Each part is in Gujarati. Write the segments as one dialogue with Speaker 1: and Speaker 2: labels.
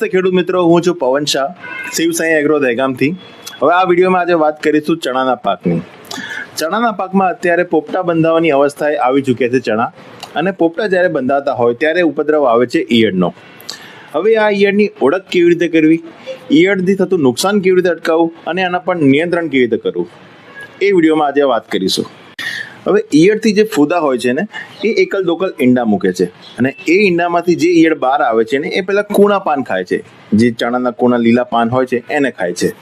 Speaker 1: નમસ્તે ખેડૂત મિત્રો, હું છું પવન શાહ, શિવસાઈ એગ્રો દહેગામથી. હવે આ વિડીયોમાં આજે વાત કરીશું ચણાના પાકની. ચણાના પાકમાં અત્યારે પોપટા બંધાવવાની અવસ્થાએ આવી ચૂક્યા છે ચણા. અને પોપટા જ્યારે બંધાતા હોય, ત્યારે ઉપદ્રવ આવે છે ઈયળનો. હવે આ ઈયળની ઓળખ કેવી રીતે કરવી? ઈયળથી થતું નુકસાન કેવી રીતે અટકાવવું? અને આના પર નિયંત્રણ કેવી રીતે કરવું? એ વિડીયોમાં આજે વાત કરીશું. હવે ઈયળથી જે ફૂદા હોય છે ને, એ એકલ દોકલ ઈંડા મૂકે છે. અને એ ઈંડામાંથી જે ઈયળ બહાર આવે છે ને, એ પેલા કૂણા પાન ખાય છે. જે ચણાના કૂણા લીલા પાન હોય છે, એને ખાય છે.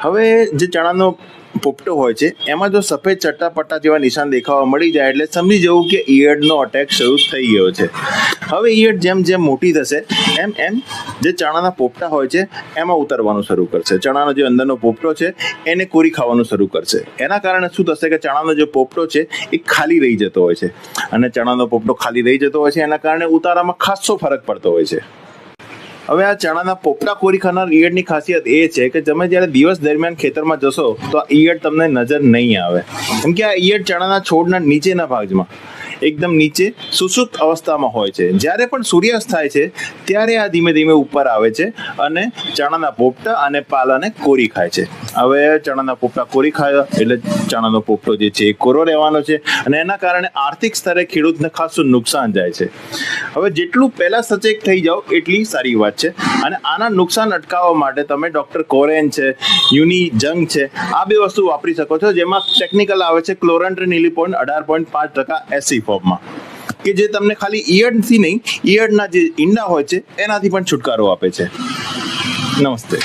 Speaker 1: હવે જે ચણાનો પોપટો હોય છે. એમાં જો સફેદ ચટ્ટાપટ્ટા જેવા નિશાન દેખાવા મળી જાય એટલે સમજી જવું કે ઈયળનો અટેક શરૂ થઈ ગયો છે. હવે ઈયળ જેમ જેમ મોટી થશે, એમ એમ જે ચણાના પોપટા હોય છે, એમાં ઉતરવાનું શરૂ કરશે. ચણાનો જે અંદરનો પોપટો છે, એને કોરી ખાવાનું શરૂ કરશે. એના કારણે શું થશે કે ચણાનો જે પોપટો છે, એ ખાલી રહી જતો હોય છે. અને ચણાનો પોપટો ખાલી રહી જતો હોય છે, એના કારણે ઉતારામાં ખાસો ફરક પડતો હોય છે. હવે આ ચણાના પોપટા કોરી ખાનાર ઈયળની ખાસિયત એ છે કે તમે જ્યારે દિવસ દરમિયાન ખેતરમાં જશો, તો આ ઈયળ તમને નજર નહીં આવે. કેમ કે આ ઈયળ ચણાના છોડના નીચેના ભાગમાં, એકદમ નીચે સુસુપ્ત અવસ્થામાં હોય છે. જ્યારે પણ સૂર્યાસ્ત થાય છે, ત્યારે આ ધીમે ધીમે ઉપર આવે છે અને ચણાના પોપટા અને પાલાને કોરી ખાય છે. હવે ચણાના પોપટા કોરી ખાયા, એટલે ચણાનો પોપટો જે છે એ કોરો રહેવાનો છે અને એના કારણે આર્થિક સ્તરે ખેડૂતને ખાસું નુકસાન જાય છે. હવે જેટલું પહેલા સચેત થઈ જાઓ, એટલી સારી વાત છે. અને આના નુકસાન અટકાવવા માટે તમે ડોક્ટર કોરેન છે, યુની જંગ છે, આ બે વસ્તુ વાપરી શકો છો, જેમાં ટેકનિકલ આવે છે ક્લોરન્ટ્રી નીલી પોઈન્ટ અઢાર પોઈન્ટ પાંચ ટકા એસી ફોર્મમાં કે જે તમને ખાલી ઈયળથી નહીં, ઈયળના જે ઈંડા હોય છે, એનાથી પણ છુટકારો આપે છે. નમસ્તે.